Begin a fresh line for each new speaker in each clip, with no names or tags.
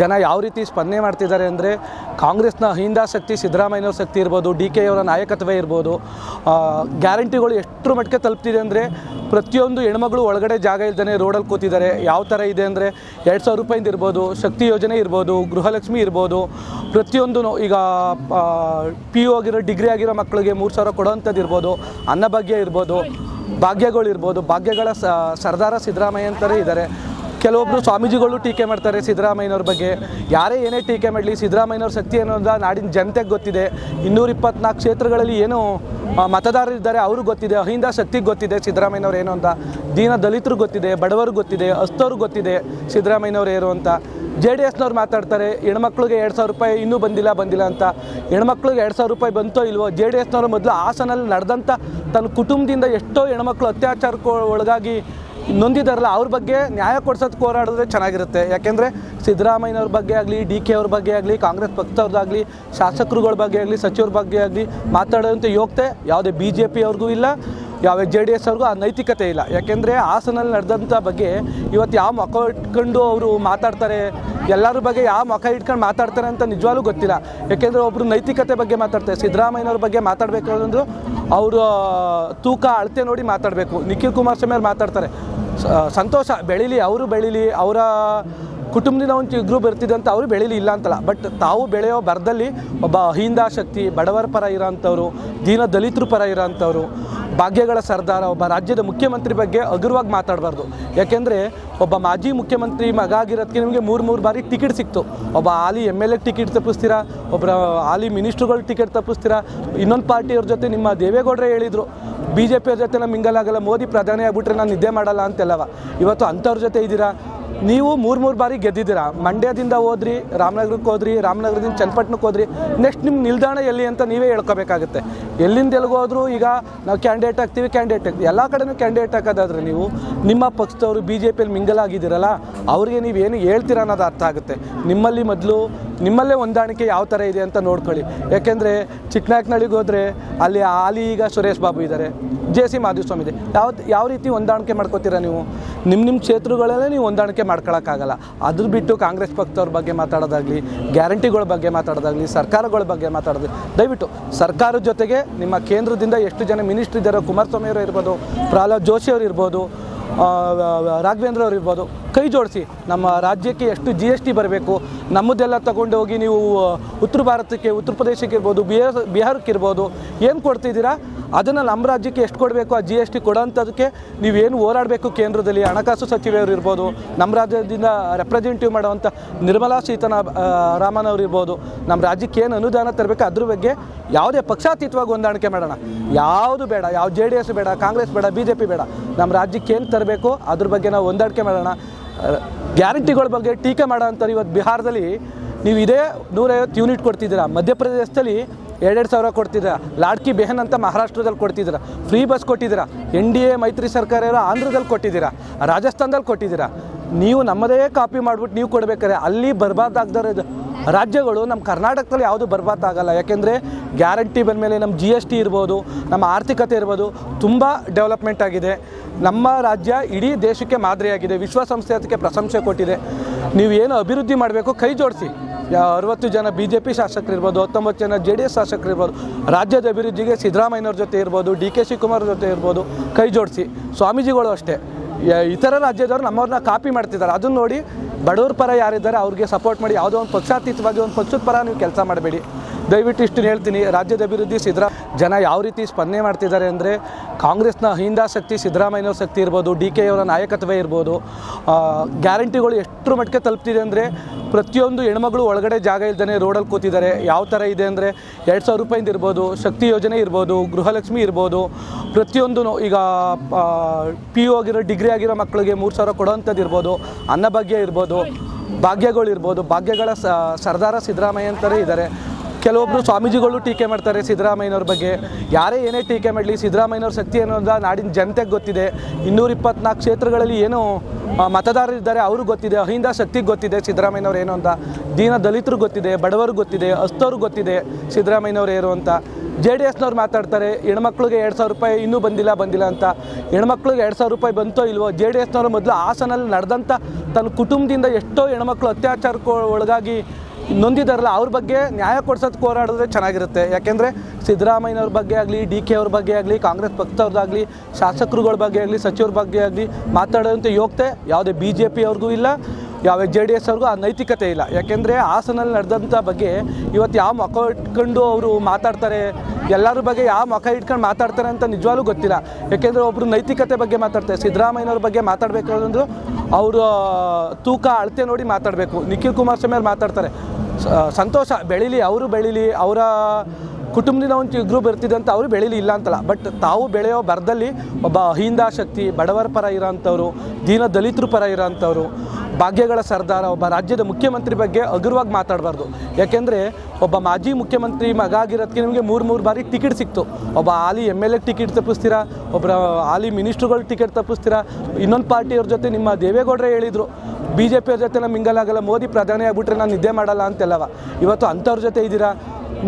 ಜನ ಯಾವ ರೀತಿ ಸ್ಪಂದನೆ ಮಾಡ್ತಿದ್ದಾರೆ ಅಂದರೆ ಕಾಂಗ್ರೆಸ್ನ ಅಹಿಂದ ಶಕ್ತಿ ಸಿದ್ದರಾಮಯ್ಯವ್ರ ಶಕ್ತಿ ಇರ್ಬೋದು ಡಿ ಕೆ ಅವರ ನಾಯಕತ್ವ ಇರ್ಬೋದು ಗ್ಯಾರಂಟಿಗಳು ಎಷ್ಟರ ಮಟ್ಟಿಗೆ ತಲುಪ್ತಿದೆ ಅಂದರೆ ಪ್ರತಿಯೊಂದು ಹೆಣ್ಮಗಳು ಒಳಗಡೆ ಜಾಗ ಇಲ್ದೇ ರೋಡಲ್ಲಿ ಕೂತಿದ್ದಾರೆ. ಯಾವ ಥರ ಇದೆ ಅಂದರೆ ಎರಡು ಸಾವಿರ ರೂಪಾಯಿಂದ ಇರ್ಬೋದು, ಶಕ್ತಿ ಯೋಜನೆ ಇರ್ಬೋದು, ಗೃಹಲಕ್ಷ್ಮಿ ಇರ್ಬೋದು, ಪ್ರತಿಯೊಂದು ಈಗ ಪಿ ಯು ಆಗಿರೋ, ಡಿಗ್ರಿ ಆಗಿರೋ ಮಕ್ಕಳಿಗೆ ಮೂರು ಸಾವಿರ ಕೊಡೋವಂಥದ್ದು ಇರ್ಬೋದು, ಅನ್ನಭಾಗ್ಯ ಇರ್ಬೋದು, ಭಾಗ್ಯಗಳಿರ್ಬೋದು, ಭಾಗ್ಯಗಳ ಸರ್ದಾರ ಸಿದ್ದರಾಮಯ್ಯ ಅಂತಲೇ ಇದ್ದಾರೆ. ಕೆಲವೊಬ್ಬರು ಸ್ವಾಮೀಜಿಗಳು ಟೀಕೆ ಮಾಡ್ತಾರೆ ಸಿದ್ದರಾಮಯ್ಯನವ್ರ ಬಗ್ಗೆ. ಯಾರೇ ಏನೇ ಟೀಕೆ ಮಾಡಲಿ, ಸಿದ್ದರಾಮಯ್ಯನವ್ರ ಶಕ್ತಿ ಅನ್ನೋದ ನಾಡಿನ ಜನತೆಗೆ ಗೊತ್ತಿದೆ. ಇನ್ನೂರ ಇಪ್ಪತ್ನಾಲ್ಕು ಕ್ಷೇತ್ರಗಳಲ್ಲಿ ಏನು ಮತದಾರರಿದ್ದಾರೆ ಅವ್ರಿಗೆ ಗೊತ್ತಿದೆ. ಅಹಿಂದ ಶಕ್ತಿಗೆ ಗೊತ್ತಿದೆ ಸಿದ್ದರಾಮಯ್ಯನವ್ರು ಏನು ಅಂತ. ದೀನ ದಲಿತರು ಗೊತ್ತಿದೆ ಬಡವರಿಗೆ ಗೊತ್ತಿದೆ ಅಸ್ತವ್ರಿಗೆ ಗೊತ್ತಿದೆ ಸಿದ್ದರಾಮಯ್ಯನವ್ರು ಏನು ಅಂತ. ಜೆ ಡಿ ಎಸ್ನವ್ರು ಮಾತಾಡ್ತಾರೆ, ಹೆಣ್ಮಕ್ಳಿಗೆ ಎರಡು ಸಾವಿರ ರೂಪಾಯಿ ಇನ್ನೂ ಬಂದಿಲ್ಲ ಬಂದಿಲ್ಲ ಅಂತ. ಹೆಣ್ಮಕ್ಳಿಗೆ ಎರಡು ಸಾವಿರ ರೂಪಾಯಿ ಬಂತೋ ಇಲ್ವೋ, ಜೆ ಡಿ ಎಸ್ನವ್ರು ಮೊದಲು ಹಾಸನಲ್ಲಿ ನಡೆದಂಥ ತನ್ನ ಕುಟುಂಬದಿಂದ ಎಷ್ಟೋ ಹೆಣ್ಮಕ್ಳು ಅತ್ಯಾಚಾರಕ್ಕೆ ಒಳಗಾಗಿ ನೊಂದಿದಾರಲ್ಲ ಅವ್ರ ಬಗ್ಗೆ ನ್ಯಾಯ ಕೊಡ್ಸೋದಕ್ಕೆ ಹೋರಾಡಿದ್ರೆ ಚೆನ್ನಾಗಿರುತ್ತೆ. ಯಾಕೆಂದರೆ ಸಿದ್ದರಾಮಯ್ಯನವ್ರ ಬಗ್ಗೆ ಆಗಲಿ ಡಿ ಕೆ ಅವ್ರ ಬಗ್ಗೆ ಆಗಲಿ, ಕಾಂಗ್ರೆಸ್ ಪಕ್ಷದವ್ರದ್ದಾಗಲಿ ಶಾಸಕರುಗಳ ಬಗ್ಗೆ ಆಗಲಿ, ಸಚಿವರ ಬಗ್ಗೆ ಆಗಲಿ ಮಾತಾಡೋಂಥ ಯೋಗ್ಯತೆ. ಯಾವುದೇ ಬಿ ಜೆ ಪಿಯವ್ರಿಗೂ ಇಲ್ಲ ಯಾವ ಜೆ ಡಿ ಎಸ್ ಅವ್ರಿಗೂ ಆ ನೈತಿಕತೆ ಇಲ್ಲ. ಯಾಕೆಂದರೆ ಹಾಸನಲ್ಲಿ ನಡೆದಂಥ ಬಗ್ಗೆ ಇವತ್ತು ಯಾವ ಮುಖ ಇಟ್ಕೊಂಡು ಅವರು ಮಾತಾಡ್ತಾರೆ, ಎಲ್ಲರ ಬಗ್ಗೆ ಯಾವ ಮುಖ ಇಟ್ಕೊಂಡು ಮಾತಾಡ್ತಾರೆ ಅಂತ ನಿಜವಾಗ್ಲೂ ಗೊತ್ತಿಲ್ಲ. ಯಾಕೆಂದರೆ ಒಬ್ಬರು ನೈತಿಕತೆ ಬಗ್ಗೆ ಮಾತಾಡ್ತಾರೆ, ಸಿದ್ದರಾಮಯ್ಯನವ್ರ ಬಗ್ಗೆ ಮಾತಾಡಬೇಕಾದ್ರೂ ಅವರು ತೂಕ, ಅಳತೆ ನೋಡಿ ಮಾತಾಡಬೇಕು. ನಿಖಿಲ್ ಕುಮಾರಸ್ವಾಮಿ ಅವ್ರು ಮಾತಾಡ್ತಾರೆ. ಸಂತೋಷ, ಬೆಳೀಲಿ, ಅವರು ಬೆಳೀಲಿ, ಅವರ ಕುಟುಂಬದಿಂದ ಒಂದು ಚಿಗ್ರು ಬರ್ತಿದೆ ಅಂತ ಅವರು ಬೆಳೀಲಿ ಇಲ್ಲ ಅಂತಲ್ಲ. ಬಟ್ ತಾವು ಬೆಳೆಯೋ ಬರದಲ್ಲಿ ಒಬ್ಬ ಅಹಿಂದ ಶಕ್ತಿ, ಬಡವರ ಪರ ಇರೋಂಥವ್ರು, ದೀನ ದಲಿತರ ಪರ ಇರೋಂಥವ್ರು, ಭಾಗ್ಯಗಳ ಸರ್ದಾರ, ಒಬ್ಬ ರಾಜ್ಯದ ಮುಖ್ಯಮಂತ್ರಿ ಬಗ್ಗೆ ಅಗುರವಾಗಿ ಮಾತಾಡಬಾರ್ದು. ಯಾಕೆಂದರೆ ಒಬ್ಬ ಮಾಜಿ ಮುಖ್ಯಮಂತ್ರಿ ಮಗ ಆಗಿರೋದಕ್ಕೆ ನಿಮಗೆ ಮೂರು ಮೂರು ಬಾರಿ ಟಿಕೆಟ್ ಸಿಕ್ತು. ಒಬ್ಬ ಹಾಲಿ ಎಂ ಎಲ್ ಎ ಟಿಕೆಟ್ ತಪ್ಪಿಸ್ತೀರಾ ಒಬ್ಬರ ಹಾಲಿ ಮಿನಿಸ್ಟ್ರುಗಳು ಟಿಕೆಟ್ ತಪ್ಪಿಸ್ತೀರಾ, ಇನ್ನೊಂದು ಪಾರ್ಟಿಯವ್ರ ಜೊತೆ ನಿಮ್ಮ ದೇವೇಗೌಡರೇ ಹೇಳಿದರು. ಬಿ ಜೆ ಪಿಯವ್ರ ಜೊತೆ ಮಿಂಗಲ್ ಆಗಲ್ಲ ಮೋದಿ ಪ್ರಧಾನಿ ಆಗ್ಬಿಟ್ರೆ ನಾನು ನಿದ್ದೆ ಮಾಡಲ್ಲ ಅಂತೆಲ್ಲವ. ಇವತ್ತು ಅಂಥವ್ರ ಜೊತೆ ಇದ್ದೀರಾ? ನೀವು ಮೂರು ಮೂರು ಬಾರಿ ಗೆದ್ದಿದ್ದೀರಾ? ಮಂಡ್ಯದಿಂದ ಹೋದ್ರಿ, ರಾಮನಗರಕ್ಕೆ ಹೋದ್ರಿ, ರಾಮನಗರದಿಂದ ಚನ್ನಪಟ್ಟಣಕ್ಕೆ ಹೋದ್ರಿ. ನೆಕ್ಸ್ಟ್ ನಿಮ್ಮ ನಿಲ್ದಾಣ ಎಲ್ಲಿ ಅಂತ ನೀವೇ ಹೇಳ್ಕೋಬೇಕಾಗುತ್ತೆ. ಎಲ್ಲಿಂದ ಎಲ್ಲಿಗೆ ಹೋದ್ರು ಈಗ ನಾವು ಕ್ಯಾಂಡಿಡೇಟ್ ಆಗ್ತೀವಿ ಕ್ಯಾಂಡಿಡೇಟ್ ಆಗ್ತೀವಿ. ಎಲ್ಲ ಕಡೆನೂ ಕ್ಯಾಂಡಿಡೇಟ್ ಹಾಕೋದಾದ್ರೆ ನೀವು ನಿಮ್ಮ ಪಕ್ಷದವರು ಬಿ ಜೆ ಪಿಯಲ್ಲಿ ಮಿಂಗಲ್ ಆಗಿದ್ದೀರಲ್ಲ, ಅವ್ರಿಗೆ ನೀವೇನು ಹೇಳ್ತೀರ ಅನ್ನೋದು ಅರ್ಥ ಆಗುತ್ತೆ. ನಿಮ್ಮಲ್ಲಿ ಮೊದಲು, ನಿಮ್ಮಲ್ಲೇ ಹೊಂದಾಣಿಕೆ ಯಾವ ಥರ ಇದೆ ಅಂತ ನೋಡ್ಕೊಳ್ಳಿ. ಯಾಕೆಂದರೆ ಚಿಕ್ಕನಾಯಕನಹಳ್ಳಿಗೆ ಹೋದರೆ ಅಲ್ಲಿ ಆಲಿ ಈಗ ಸುರೇಶ್ ಬಾಬು ಇದ್ದಾರೆ ಜೆ ಸಿ ಮಾಧುಸ್ವಾಮಿ ಇದೆ. ಯಾವ ಯಾವ ರೀತಿ ಹೊಂದಾಣಿಕೆ ಮಾಡ್ಕೋತೀರಾ ನೀವು? ನಿಮ್ಮ ನಿಮ್ಮ ಕ್ಷೇತ್ರಗಳಲ್ಲೇ ನೀವು ಹೊಂದಾಣಿಕೆ ಮಾಡ್ಕೊಳ್ಳೋಕ್ಕಾಗಲ್ಲ ಅದ್ರ ಬಿಟ್ಟು ಕಾಂಗ್ರೆಸ್ ಪಕ್ಷದವ್ರ ಬಗ್ಗೆ ಮಾತಾಡೋದಾಗಲಿ, ಗ್ಯಾರಂಟಿಗಳ ಬಗ್ಗೆ ಮಾತಾಡೋದಾಗಲಿ, ಸರ್ಕಾರಗಳ ಬಗ್ಗೆ ಮಾತಾಡೋದು ದಯವಿಟ್ಟು ಸರ್ಕಾರದ ಜೊತೆಗೆ ನಿಮ್ಮ ಕೇಂದ್ರದಿಂದ ಎಷ್ಟು ಜನ ಮಿನಿಸ್ಟ್ರ್ ಇದ್ದಾರೋ ಕುಮಾರಸ್ವಾಮಿ ಅವರು ಇರ್ಬೋದು, ಪ್ರಹ್ಲಾದ್ ಜೋಶಿ ಅವರು ಇರ್ಬೋದು ರಾಘವೇಂದ್ರ ಅವ್ರು ಇರ್ಬೋದು, ಕೈ ಜೋಡಿಸಿ ನಮ್ಮ ರಾಜ್ಯಕ್ಕೆ ಎಷ್ಟು ಜಿ ಎಸ್ ಟಿ ಬರಬೇಕು, ನಮ್ಮದೆಲ್ಲ ತಗೊಂಡು ಹೋಗಿ ನೀವು, ಉತ್ತರ ಭಾರತಕ್ಕೆ, ಉತ್ತರ ಪ್ರದೇಶಕ್ಕೆ ಇರ್ಬೋದು, ಬಿಹಾರ್, ಬಿಹಾರಕ್ಕೆ ಇರ್ಬೋದು, ಏನು ಕೊಡ್ತಿದ್ದೀರಾ? ಅದನ್ನು ನಮ್ಮ ರಾಜ್ಯಕ್ಕೆ ಎಷ್ಟು ಕೊಡಬೇಕು? ಆ ಜಿ ಎಸ್ ಟಿ ಕೊಡೋಂಥದಕ್ಕೆ ನೀವೇನು ಹೋರಾಡಬೇಕು ಕೇಂದ್ರದಲ್ಲಿ? ಹಣಕಾಸು ಸಚಿವರು ಇರ್ಬೋದು, ನಮ್ಮ ರಾಜ್ಯದಿಂದ ರೆಪ್ರೆಸೆಂಟಿವ್ ಮಾಡುವಂಥ ನಿರ್ಮಲಾ ಸೀತನ ರಾಮನ್ ಅವರು ಇರ್ಬೋದು, ನಮ್ಮ ರಾಜ್ಯಕ್ಕೆ ಏನು ಅನುದಾನ ತರಬೇಕು ಅದ್ರ ಬಗ್ಗೆ ಯಾವುದೇ ಪಕ್ಷಾತೀತವಾಗಿ ಹೊಂದಾಣಿಕೆ ಮಾಡೋಣ. ಯಾವುದು ಬೇಡ, ಯಾವ ಜೆ ಡಿ ಎಸ್ ಬೇಡ, ಕಾಂಗ್ರೆಸ್ ಬೇಡ ಬಿ ಜೆ ಪಿ ಬೇಡ. ನಮ್ಮ ರಾಜ್ಯಕ್ಕೆ ಏನು ತರಬೇಕು ಅದ್ರ ಬಗ್ಗೆ ನಾವು ಹೊಂದಾಣಿಕೆ ಮಾಡೋಣ. ಗ್ಯಾರಂಟಿಗಳ ಬಗ್ಗೆ ಟೀಕೆ ಮಾಡೋ ಅಂತಾರೆ ಇವತ್ತು ಬಿಹಾರದಲ್ಲಿ, ನೀವು ಇದೇ ನೂರೈವತ್ತು ಯೂನಿಟ್ ಕೊಡ್ತಿದ್ದೀರಾ. ಮಧ್ಯಪ್ರದೇಶದಲ್ಲಿ ಎರಡೆರಡು ಸಾವಿರ ಕೊಡ್ತಿದ್ದೀರಾ ಲಾಡ್ಕಿ ಬೆಹನ್ ಅಂತ ಮಹಾರಾಷ್ಟ್ರದಲ್ಲಿ ಕೊಡ್ತಿದ್ದೀರಾ ಫ್ರೀ ಬಸ್ ಕೊಟ್ಟಿದ್ದೀರಾ. ಎನ್ ಡಿ ಎ, ಮೈತ್ರಿ ಸರ್ಕಾರ ಇರೋ ಆಂಧ್ರದಲ್ಲಿ ಕೊಟ್ಟಿದ್ದೀರಾ. ರಾಜಸ್ಥಾನದಲ್ಲಿ ಕೊಟ್ಟಿದ್ದೀರಾ. ನೀವು ನಮ್ಮದೇ ಕಾಪಿ ಮಾಡಿಬಿಟ್ಟು ನೀವು ಕೊಡಬೇಕಾದ್ರೆ ಅಲ್ಲಿ ಬರ್ಬಾದಾಗ್ದಾರ ರಾಜ್ಯಗಳು ನಮ್ಮ ಕರ್ನಾಟಕದಲ್ಲಿ ಯಾವುದು ಬರಬಾರ್ದಾಗಲ್ಲ. ಯಾಕೆಂದರೆ ಗ್ಯಾರಂಟಿ ಬಂದಮೇಲೆ ನಮ್ಮ ಜಿ ಎಸ್ ಟಿ ಇರ್ಬೋದು, ನಮ್ಮ ಆರ್ಥಿಕತೆ ಇರ್ಬೋದು, ತುಂಬ ಡೆವಲಪ್ಮೆಂಟ್ ಆಗಿದೆ. ನಮ್ಮ ರಾಜ್ಯ ಇಡೀ ದೇಶಕ್ಕೆ ಮಾದರಿಯಾಗಿದೆ. ವಿಶ್ವಸಂಸ್ಥೆ ಅದಕ್ಕೆ ಪ್ರಶಂಸೆ ಕೊಟ್ಟಿದೆ. ನೀವು ಏನು ಅಭಿವೃದ್ಧಿ ಮಾಡಬೇಕು ಕೈ ಜೋಡಿಸಿ. ಅರವತ್ತು ಜನ ಬಿ ಜೆ ಪಿ ಶಾಸಕರಿರ್ಬೋದು, ಹತ್ತೊಂಬತ್ತು ಜನ ಜೆ ಡಿ ಎಸ್ ಶಾಸಕರು ಇರ್ಬೋದು ರಾಜ್ಯದ ಅಭಿವೃದ್ಧಿಗೆ ಸಿದ್ದರಾಮಯ್ಯನವ್ರ ಜೊತೆ ಇರ್ಬೋದು, ಡಿ ಕೆ ಶಿವಕುಮಾರ್ ಜೊತೆ ಇರ್ಬೋದು, ಕೈ ಜೋಡಿಸಿ. ಸ್ವಾಮೀಜಿಗಳು ಅಷ್ಟೇ. ಇತರ ರಾಜ್ಯದವರು ನಮ್ಮವ್ರನ್ನ ಕಾಪಿ ಮಾಡ್ತಿದ್ದಾರೆ. ಅದನ್ನು ನೋಡಿ ಬಡವ್ರ ಪರ ಯಾರಿದ್ದಾರೆ, ಅವ್ರಿಗೆ ಸಪೋರ್ಟ್ ಮಾಡಿ, ಯಾವುದೋ ಒಂದು ಪಕ್ಷಾತೀತವಾಗಿ, ಒಂದು ಪಕ್ಷದ ಪರ ನೀವು ಕೆಲಸ ಮಾಡಬೇಡಿ. ದಯವಿಟ್ಟು ಇಷ್ಟು ಹೇಳ್ತೀನಿ. ರಾಜ್ಯದ ಅಭಿವೃದ್ಧಿ ಸಿದ್ದರಾ ಜನ ಯಾವ ರೀತಿ ಸ್ಪಂದನೆ ಮಾಡ್ತಿದ್ದಾರೆ ಅಂದರೆ ಕಾಂಗ್ರೆಸ್ನ ಅಹಿಂದ ಶಕ್ತಿ, ಸಿದ್ದರಾಮಯ್ಯನವ್ರ ಶಕ್ತಿ ಇರ್ಬೋದು ಡಿ ಕೆ ಅವರ ನಾಯಕತ್ವ ಇರ್ಬೋದು ಗ್ಯಾರಂಟಿಗಳು ಎಷ್ಟರ ಮಟ್ಟಿಗೆ ತಲುಪ್ತಿದೆ ಅಂದರೆ ಪ್ರತಿಯೊಂದು ಹೆಣ್ಮಗಳು ಒಳಗಡೆ ಜಾಗ ಇಲ್ದೇ ರೋಡಲ್ಲಿ ಕೂತಿದ್ದಾರೆ. ಯಾವ ಥರ ಇದೆ ಅಂದರೆ ಎರಡು ಸಾವಿರ ರೂಪಾಯಿಂದ ಇರ್ಬೋದು, ಶಕ್ತಿ ಯೋಜನೆ ಇರ್ಬೋದು, ಗೃಹಲಕ್ಷ್ಮಿ ಇರ್ಬೋದು, ಪ್ರತಿಯೊಂದು ಈಗ ಪಿ ಯು ಆಗಿರೋ, ಡಿಗ್ರಿ ಆಗಿರೋ ಮಕ್ಕಳಿಗೆ ಮೂರು ಸಾವಿರ ಕೊಡೋವಂಥದ್ದು ಇರ್ಬೋದು, ಅನ್ನಭಾಗ್ಯ ಇರ್ಬೋದು, ಭಾಗ್ಯಗಳಿರ್ಬೋದು, ಭಾಗ್ಯಗಳ ಸರ್ದಾರ ಸಿದ್ದರಾಮಯ್ಯ ಅಂತಲೇ ಇದ್ದಾರೆ. ಕೆಲವೊಬ್ಬರು ಸ್ವಾಮೀಜಿಗಳು ಟೀಕೆ ಮಾಡ್ತಾರೆ ಸಿದ್ದರಾಮಯ್ಯನವ್ರ ಬಗ್ಗೆ. ಯಾರೇ ಏನೇ ಟೀಕೆ ಮಾಡಲಿ, ಸಿದ್ದರಾಮಯ್ಯನವ್ರ ಶಕ್ತಿ ಅನ್ನೋದ ನಾಡಿನ ಜನತೆಗೆ ಗೊತ್ತಿದೆ. ಇನ್ನೂರ ಇಪ್ಪತ್ನಾಲ್ಕು ಕ್ಷೇತ್ರಗಳಲ್ಲಿ ಏನು ಮತದಾರರಿದ್ದಾರೆ ಅವ್ರಿಗೆ ಗೊತ್ತಿದೆ. ಅಹಿಂದ ಶಕ್ತಿಗೆ ಗೊತ್ತಿದೆ ಸಿದ್ದರಾಮಯ್ಯನವ್ರು ಏನು ಅಂತ. ದೀನ ದಲಿತರು ಗೊತ್ತಿದೆ, ಬಡವರು ಗೊತ್ತಿದೆ ಅಸ್ತವ್ರಿಗೆ ಗೊತ್ತಿದೆ ಸಿದ್ದರಾಮಯ್ಯನವ್ರು ಏನು ಅಂತ. ಜೆ ಡಿ ಎಸ್ನವ್ರು ಮಾತಾಡ್ತಾರೆ, ಹೆಣ್ಮಕ್ಳಿಗೆ ಎರಡು ಸಾವಿರ ರೂಪಾಯಿ ಇನ್ನೂ ಬಂದಿಲ್ಲ ಬಂದಿಲ್ಲ ಅಂತ. ಹೆಣ್ಮಕ್ಳಿಗೆ ಎರಡು ಸಾವಿರ ರೂಪಾಯಿ ಬಂತೋ ಇಲ್ವೋ, ಜೆ ಡಿ ಎಸ್ನವರು ಮೊದಲು ಹಾಸನಲ್ಲಿ ನಡೆದಂಥ ತನ್ನ ಕುಟುಂಬದಿಂದ ಎಷ್ಟೋ ಹೆಣ್ಮಕ್ಳು ಅತ್ಯಾಚಾರಕ್ಕೆ ಒಳಗಾಗಿ ನೊಂದಿದಾರಲ್ಲ, ಅವ್ರ ಬಗ್ಗೆ ನ್ಯಾಯ ಕೊಡ್ಸೋದಕ್ಕೆ ಹೋರಾಡಿದ್ರೆ ಚೆನ್ನಾಗಿರುತ್ತೆ. ಯಾಕೆಂದರೆ ಸಿದ್ದರಾಮಯ್ಯನವ್ರ ಬಗ್ಗೆ ಆಗಲಿ ಡಿ ಕೆ ಅವ್ರ ಬಗ್ಗೆ ಆಗಲಿ, ಕಾಂಗ್ರೆಸ್ ಪಕ್ಷದವ್ರದ್ದಾಗಲಿ, ಶಾಸಕರುಗಳ ಬಗ್ಗೆ ಆಗಲಿ, ಸಚಿವರ ಬಗ್ಗೆ ಆಗಲಿ ಮಾತಾಡೋಂಥ ಯೋಗ್ಯತೆ. ಯಾವುದೇ ಬಿ ಜೆ ಪಿಯವ್ರಿಗೂ ಇಲ್ಲ ಯಾವ ಜೆ ಡಿ ಎಸ್ ಅವ್ರಿಗೂ ಆ ನೈತಿಕತೆ ಇಲ್ಲ. ಯಾಕೆಂದರೆ ಹಾಸನಲ್ಲಿ ನಡೆದಂಥ ಬಗ್ಗೆ ಇವತ್ತು ಯಾವ ಮುಖ ಇಟ್ಕೊಂಡು ಅವರು ಮಾತಾಡ್ತಾರೆ, ಎಲ್ಲರ ಬಗ್ಗೆ ಯಾವ ಮುಖ ಇಟ್ಕೊಂಡು ಮಾತಾಡ್ತಾರೆ ಅಂತ ನಿಜವಾಗ್ಲೂ ಗೊತ್ತಿಲ್ಲ. ಯಾಕೆಂದರೆ ಒಬ್ಬರು ನೈತಿಕತೆ ಬಗ್ಗೆ ಮಾತಾಡ್ತಾರೆ, ಸಿದ್ದರಾಮಯ್ಯನವ್ರ ಬಗ್ಗೆ ಮಾತಾಡಬೇಕಾದ್ರು ಅವರು ತೂಕ, ಅಳತೆ ನೋಡಿ ಮಾತಾಡಬೇಕು. ನಿಖಿಲ್ ಕುಮಾರಸ್ವಾಮಿ ಅವ್ರು ಮಾತಾಡ್ತಾರೆ. ಸಂತೋಷ, ಬೆಳೀಲಿ, ಅವರು ಬೆಳೀಲಿ, ಅವರ ಕುಟುಂಬದಿಂದ ಒಂದು ಚಿಗ್ರು ಬರ್ತಿದೆ ಅಂತ ಅವರು ಬೆಳೀಲಿ ಇಲ್ಲ ಅಂತಲ್ಲ. ಬಟ್ ತಾವು ಬೆಳೆಯೋ ಬರದಲ್ಲಿ ಒಬ್ಬ ಅಹಿಂದಾ ಶಕ್ತಿ, ಬಡವರ ಪರ ಇರೋಂಥವ್ರು, ದೀನ ದಲಿತರ ಪರ ಇರೋಂಥವ್ರು, ಭಾಗ್ಯಗಳ ಸರ್ದಾರ, ಒಬ್ಬ ರಾಜ್ಯದ ಮುಖ್ಯಮಂತ್ರಿ ಬಗ್ಗೆ ಅಗುರವಾಗಿ ಮಾತಾಡಬಾರ್ದು. ಯಾಕೆಂದರೆ ಒಬ್ಬ ಮಾಜಿ ಮುಖ್ಯಮಂತ್ರಿ ಮಗ ಆಗಿರೋದಕ್ಕೆ ನಿಮಗೆ ಮೂರು ಮೂರು ಬಾರಿ ಟಿಕೆಟ್ ಸಿಕ್ತು. ಒಬ್ಬ ಹಾಲಿ ಎಂ ಎಲ್ ಎ ಟಿಕೆಟ್ ತಪ್ಪಿಸ್ತೀರಾ? ಒಬ್ಬರ ಹಾಲಿ ಮಿನಿಸ್ಟ್ರುಗಳು ಟಿಕೆಟ್ ತಪ್ಪಿಸ್ತೀರಾ? ಇನ್ನೊಂದು ಪಾರ್ಟಿಯವ್ರ ಜೊತೆ ನಿಮ್ಮ ದೇವೇಗೌಡರೇ ಹೇಳಿದರು. ಬಿ ಜೆ ಪಿಯವ್ರ ಜೊತೆ ಮಿಂಗಲ್ ಆಗಲ್ಲ, ಮೋದಿ ಪ್ರಧಾನಿ ಆಗ್ಬಿಟ್ರೆ ನಾನು ನಿದ್ದೆ ಮಾಡಲ್ಲ ಅಂತೆಲ್ಲವ. ಇವತ್ತು ಅಂಥವ್ರ ಜೊತೆ ಇದ್ದೀರಾ?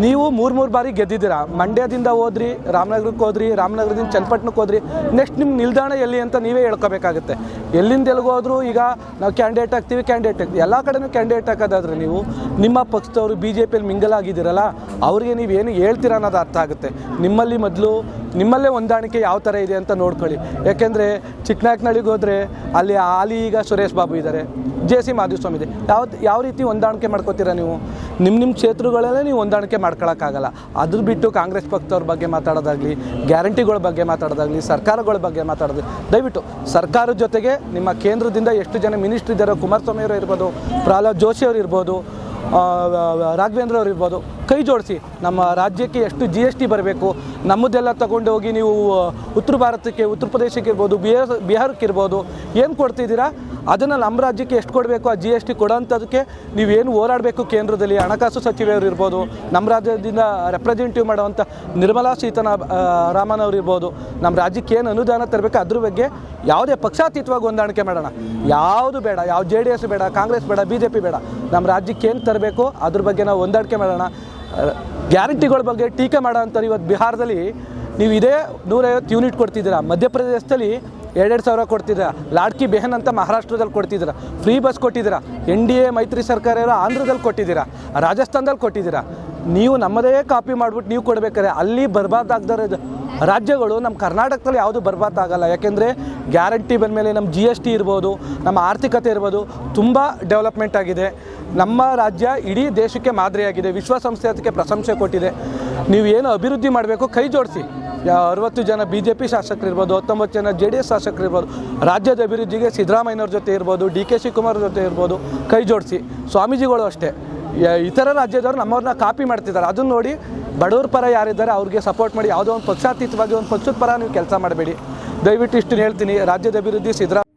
ನೀವು ಮೂರು ಮೂರು ಬಾರಿ ಗೆದ್ದಿದ್ದೀರಾ? ಮಂಡ್ಯದಿಂದ ಹೋದ್ರಿ, ರಾಮನಗರಕ್ಕೆ ಹೋದ್ರಿ, ರಾಮನಗರದಿಂದ ಚನ್ನಪಟ್ಟಣಕ್ಕೆ ಹೋದ್ರಿ. ನೆಕ್ಸ್ಟ್ ನಿಮ್ಮ ನಿಲ್ದಾಣ ಎಲ್ಲಿ ಅಂತ ನೀವೇ ಹೇಳ್ಕೋಬೇಕಾಗುತ್ತೆ. ಎಲ್ಲಿಂದ ಎಲ್ಲಿಗೆ ಹೋದ್ರು ಈಗ ನಾವು ಕ್ಯಾಂಡಿಡೇಟ್ ಆಗ್ತೀವಿ ಕ್ಯಾಂಡಿಡೇಟ್ ಆಗ್ತೀವಿ. ಎಲ್ಲ ಕಡೆನೂ ಕ್ಯಾಂಡಿಡೇಟ್ ಹಾಕೋದಾದ್ರೆ ನೀವು ನಿಮ್ಮ ಪಕ್ಷದವರು ಬಿ ಜೆ ಪಿಯಲ್ಲಿ ಮಿಂಗಲ್ ಆಗಿದ್ದೀರಲ್ಲ, ಅವ್ರಿಗೆ ನೀವೇನು ಹೇಳ್ತೀರ ಅನ್ನೋದು ಅರ್ಥ ಆಗುತ್ತೆ. ನಿಮ್ಮಲ್ಲಿ ಮೊದಲು ನಿಮ್ಮಲ್ಲೇ ಹೊಂದಾಣಿಕೆ ಯಾವ ಥರ ಇದೆ ಅಂತ ನೋಡ್ಕೊಳ್ಳಿ. ಯಾಕೆಂದರೆ ಚಿಕ್ಕನಾಕ್ನಳ್ಳಿಗೆ ಹೋದರೆ ಅಲ್ಲಿ ಆಲಿ ಈಗ ಸುರೇಶ್ ಬಾಬು ಇದ್ದಾರೆ, ಜೆ ಸಿ ಮಾಧುಸ್ವಾಮಿ ಇದೆ. ಯಾವ ಯಾವ ರೀತಿ ಹೊಂದಾಣಿಕೆ ಮಾಡ್ಕೋತೀರಾ ನೀವು? ನಿಮ್ಮ ನಿಮ್ಮ ಕ್ಷೇತ್ರಗಳಲ್ಲೇ ನೀವು ಹೊಂದಾಣಿಕೆ ಮಾಡ್ಕೊಳ್ಳೋಕ್ಕಾಗಲ್ಲ ಅದ್ರ ಬಿಟ್ಟು ಕಾಂಗ್ರೆಸ್ ಪಕ್ಷದವ್ರ ಬಗ್ಗೆ ಮಾತಾಡೋದಾಗಲಿ, ಗ್ಯಾರಂಟಿಗಳ ಬಗ್ಗೆ ಮಾತಾಡೋದಾಗಲಿ, ಸರ್ಕಾರಗಳ ಬಗ್ಗೆ ಮಾತಾಡೋದು ದಯವಿಟ್ಟು ಸರ್ಕಾರದ ಜೊತೆಗೆ ನಿಮ್ಮ ಕೇಂದ್ರದಿಂದ ಎಷ್ಟು ಜನ ಮಿನಿಸ್ಟ್ರ್ ಇದ್ದಾರೆ ಕುಮಾರಸ್ವಾಮಿ ಅವರು ಇರ್ಬೋದು, ಪ್ರಹ್ಲಾದ್ ಜೋಶಿ ಅವರು ಇರ್ಬೋದು ರಾಘವೇಂದ್ರ ಅವ್ರು ಇರ್ಬೋದು, ಕೈ ಜೋಡಿಸಿ ನಮ್ಮ ರಾಜ್ಯಕ್ಕೆ ಎಷ್ಟು ಜಿ ಎಸ್ ಟಿ ಬರಬೇಕು ನಮ್ಮದೆಲ್ಲ ತಗೊಂಡು ಹೋಗಿ ನೀವು ಉತ್ತರ ಭಾರತಕ್ಕೆ, ಉತ್ತರ ಪ್ರದೇಶಕ್ಕೆ ಇರ್ಬೋದು, ಬಿಹಾರ್, ಬಿಹಾರಕ್ಕೆ ಇರ್ಬೋದು, ಏನು ಕೊಡ್ತಿದ್ದೀರಾ? ಅದನ್ನು ನಮ್ಮ ರಾಜ್ಯಕ್ಕೆ ಎಷ್ಟು ಕೊಡಬೇಕು? ಆ ಜಿ ಎಸ್ ಟಿ ಕೊಡೋಂಥದಕ್ಕೆ ನೀವೇನು ಹೋರಾಡಬೇಕು ಕೇಂದ್ರದಲ್ಲಿ? ಹಣಕಾಸು ಸಚಿವರು ಇರ್ಬೋದು ನಮ್ಮ ರಾಜ್ಯದಿಂದ ರೆಪ್ರೆಸೆಂಟಿವ್ ಮಾಡುವಂಥ ನಿರ್ಮಲಾ ಸೀತಾನ ರಾಮನ್ ಅವರು ಇರ್ಬೋದು ನಮ್ಮ ರಾಜ್ಯಕ್ಕೆ ಏನು ಅನುದಾನ ತರಬೇಕು ಅದ್ರ ಬಗ್ಗೆ ಯಾವುದೇ ಪಕ್ಷಾತೀತವಾಗಿ ಹೊಂದಾಣಿಕೆ ಮಾಡೋಣ. ಯಾವುದು ಬೇಡ, ಯಾವ ಜೆ ಡಿ ಎಸ್ ಬೇಡ, ಕಾಂಗ್ರೆಸ್ ಬೇಡ ಬಿ ಜೆ ಪಿ ಬೇಡ. ನಮ್ಮ ರಾಜ್ಯಕ್ಕೆ ಏನು ತರಬೇಕು? ಅದ್ರ ಬಗ್ಗೆ ನಾವು ಹೊಂದಾಣಿಕೆ ಮಾಡೋಣ. ಗ್ಯಾರಂಟಿಗಳ ಬಗ್ಗೆ ಟೀಕೆ ಮಾಡೋಂಥವ್ರು ಇವತ್ತು ಬಿಹಾರದಲ್ಲಿ ನೀವು ಇದೇ ನೂರೈವತ್ತು ಯೂನಿಟ್ ಕೊಡ್ತಿದ್ದೀರಾ, ಮಧ್ಯಪ್ರದೇಶದಲ್ಲಿ ಎರಡೆರಡು ಸಾವಿರ ಕೊಡ್ತಿದ್ದೀರಾ, ಲಾಡ್ಕಿ, ಬೆಹನ್ ಅಂತ ಮಹಾರಾಷ್ಟ್ರದಲ್ಲಿ ಕೊಡ್ತಿದ್ದೀರಾ ಫ್ರೀ ಬಸ್ ಕೊಟ್ಟಿದ್ದೀರಾ, ಎನ್ ಡಿ ಎ, ಮೈತ್ರಿ ಸರ್ಕಾರ ಇರೋ ಆಂಧ್ರದಲ್ಲಿ ಕೊಟ್ಟಿದ್ದೀರಾ, ರಾಜಸ್ಥಾನದಲ್ಲಿ ಕೊಟ್ಟಿದ್ದೀರಾ, ನೀವು ನಮ್ಮದೇ ಕಾಪಿ ಮಾಡಿಬಿಟ್ಟು ನೀವು ಕೊಡಬೇಕಾದ್ರೆ ಅಲ್ಲಿ ಬರ್ಬಾದಾಗ್ದಾರ ರಾಜ್ಯಗಳು ನಮ್ಮ ಕರ್ನಾಟಕದಲ್ಲಿ ಯಾವುದು ಬರ್ಬಾರ್ದಾಗಲ್ಲ, ಯಾಕೆಂದರೆ ಗ್ಯಾರಂಟಿ ಬಂದಮೇಲೆ ನಮ್ಮ ಜಿ ಎಸ್ ಟಿ ಇರ್ಬೋದು, ನಮ್ಮ ಆರ್ಥಿಕತೆ ಇರ್ಬೋದು, ತುಂಬ ಡೆವಲಪ್ಮೆಂಟ್ ಆಗಿದೆ. ನಮ್ಮ ರಾಜ್ಯ ಇಡೀ ದೇಶಕ್ಕೆ ಮಾದರಿಯಾಗಿದೆ. ವಿಶ್ವಸಂಸ್ಥೆ ಅದಕ್ಕೆ ಪ್ರಶಂಸೆ ಕೊಟ್ಟಿದೆ. ನೀವು ಏನು ಅಭಿವೃದ್ಧಿ ಮಾಡಬೇಕು, ಕೈ ಜೋಡಿಸಿ. ಅರವತ್ತು ಜನ ಬಿ ಜೆ ಪಿ ಶಾಸಕರು ಇರ್ಬೋದು ಹತ್ತೊಂಬತ್ತು ಜನ ಜೆ ಡಿ ಎಸ್ ಶಾಸಕರು ಇರ್ಬೋದು ರಾಜ್ಯದ ಅಭಿವೃದ್ಧಿಗೆ ಸಿದ್ದರಾಮಯ್ಯನವ್ರ ಜೊತೆ ಇರ್ಬೋದು, ಡಿ ಕೆ ಶಿವಕುಮಾರ್ ಜೊತೆ ಇರ್ಬೋದು, ಕೈ ಜೋಡಿಸಿ. ಸ್ವಾಮೀಜಿಗಳು ಅಷ್ಟೇ. ಇತರ ರಾಜ್ಯದವರು ನಮ್ಮವ್ರನ್ನ ಕಾಪಿ ಮಾಡ್ತಿದ್ದಾರೆ. ಅದನ್ನು ನೋಡಿ ಬಡವ್ರ ಪರ ಯಾರಿದ್ದಾರೆ, ಅವ್ರಿಗೆ ಸಪೋರ್ಟ್ ಮಾಡಿ, ಯಾವುದೋ ಒಂದು ಪಕ್ಷಾತೀತವಾಗಿ, ಒಂದು ಪಕ್ಷದ ಪರ ನೀವು ಕೆಲಸ ಮಾಡಬೇಡಿ. ದಯವಿಟ್ಟು ಇಷ್ಟು ಹೇಳ್ತೀನಿ. ರಾಜ್ಯದ ಅಭಿವೃದ್ಧಿ ಸಿದ್ದರಾಮ